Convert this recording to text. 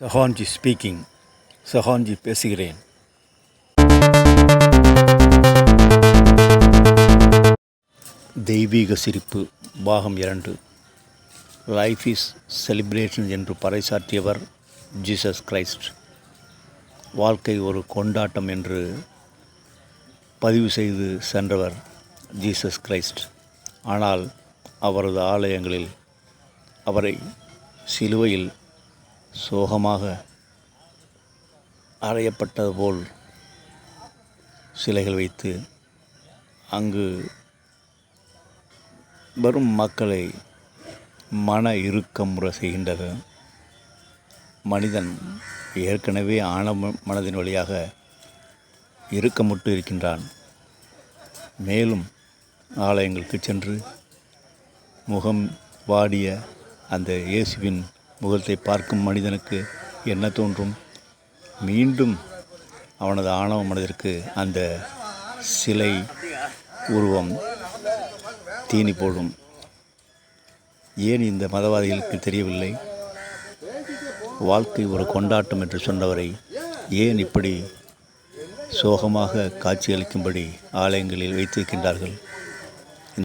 சஹான்ஜி speaking சஹான்ஜி பேசுகிறேன் தெய்வீக சிரிப்பு பாகம் இரண்டு. லைஃப் இஸ் செலிப்ரேஷன் என்று பறைசாற்றியவர் ஜீசஸ் கிரைஸ்ட் வாழ்க்கை ஒரு கொண்டாட்டம் என்று பதிவு செய்து சென்றவர் ஜீசஸ் கிரைஸ்ட் ஆனால் அவரது ஆலயங்களில் அவரை சிலுவையில் சோகமாக அறையப்பட்டது போல் சிலைகள் வைத்து அங்கு வரும் மக்களை மன இறுக்கம் முறை செய்கின்றது. மனிதன் ஏற்கனவே ஆன மனதின் வழியாக இறுக்கமுட்டு இருக்கின்றான். மேலும் ஆலயங்களுக்கு சென்று முகம் வாடிய அந்த இயேசுவின் முகத்தை பார்க்கும் மனிதனுக்கு என்ன தோன்றும்? மீண்டும் அவனது ஆணவ மனதிற்கு அந்த சிலை உருவம் தீனி போடும். ஏன் இந்த மதவாதிகளுக்கு தெரியவில்லை? வாழ்க்கை ஒரு கொண்டாட்டம் என்று சொன்னவரை ஏன் இப்படி சோகமாக காட்சியளிக்கும்படி ஆலயங்களில் வைத்திருக்கின்றார்கள்?